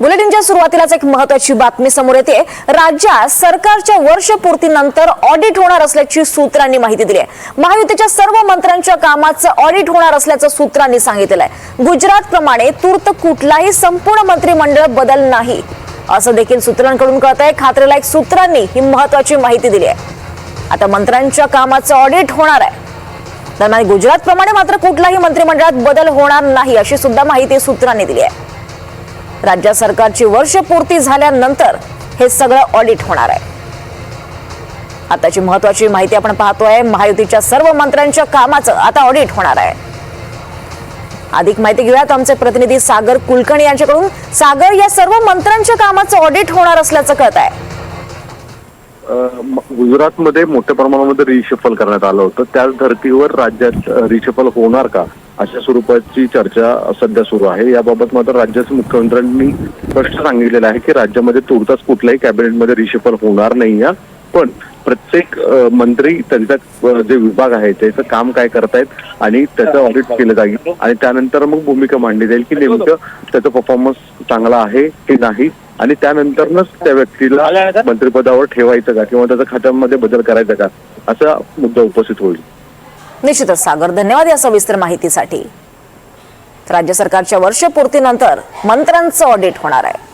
बुलेटिनच्या सुरुवातीलाच एक महत्वाची बातमी समोर येते. राज्यात सरकारच्या वर्षपूर्तीनंतर ऑडिट होणार असल्याची सूत्रांनी माहिती दिली आहे. महायुतीच्या सर्व मंत्र्यांच्या कामाचं ऑडिट होणार असल्याचं सूत्रांनी सांगितलेलं आहे. गुजरात प्रमाणे तूर्त कुठलाही संपूर्ण मंत्रिमंडळ बदल नाही. असं देखील सूत्रांकडून कळत आहे खात्रीला एक सूत्रांनी ही महत्वाची माहिती दिली आहे. आता मंत्र्यांच्या कामाचं ऑडिट होणार आहे. दरम्यान गुजरात प्रमाणे मात्र कुठलाही मंत्रिमंडळात बदल होणार नाही अशी सुद्धा माहिती सूत्रांनी दिली आहे. राज्य सरकारची वर्षपूर्ती झाल्यानंतर हे सगळं ऑडिट होणार आहे. आताची महत्वाची माहिती आपण पाहतोय महायुतीच्या सर्व मंत्र्यांच्या कामाचं आता ऑडिट होणार आहे. अधिक माहिती घेऊयात आमचे प्रतिनिधी सागर कुलकर्णी यांच्याकडून. सागर या सर्व मंत्र्यांच्या कामाचं ऑडिट होणार असल्याचं कळत आहे. गुजरातमध्ये मोठ्या प्रमाणामध्ये रिशफल करण्यात आलं होतं. त्याच धर्तीवर राज्यात रिशफल होणार का? अशा स्वरूपाची चर्चा सध्या सुरू आहे. याबाबत मात्र राज्याचे मुख्यमंत्र्यांनी स्पष्ट सांगितलेलं आहे की राज्यामध्ये तुर्तास कुठल्याही कॅबिनेटमध्ये रिशफल होणार नाही या पण प्रत्येक मंत्री त्यांचा जे विभाग आहे त्याचं काम काय करतायत आणि त्याचं ऑडिट केलं जाईल. आणि त्यानंतर मग भूमिका मांडली जाईल की नेमकं त्याचा परफॉर्मन्स चांगला आहे की नाही. आणि त्यानंतरच त्या व्यक्तीला मंत्रिपदावर ठेवायचं का किंवा त्याचा खात्यामध्ये बदल करायचा का? असा मुद्दा उपस्थित होईल. निश्चितच सागर धन्यवाद या सविस्तर माहितीसाठी. राज्य सरकारच्या वर्षपूर्तीनंतर मंत्र्यांचं ऑडिट होणार आहे.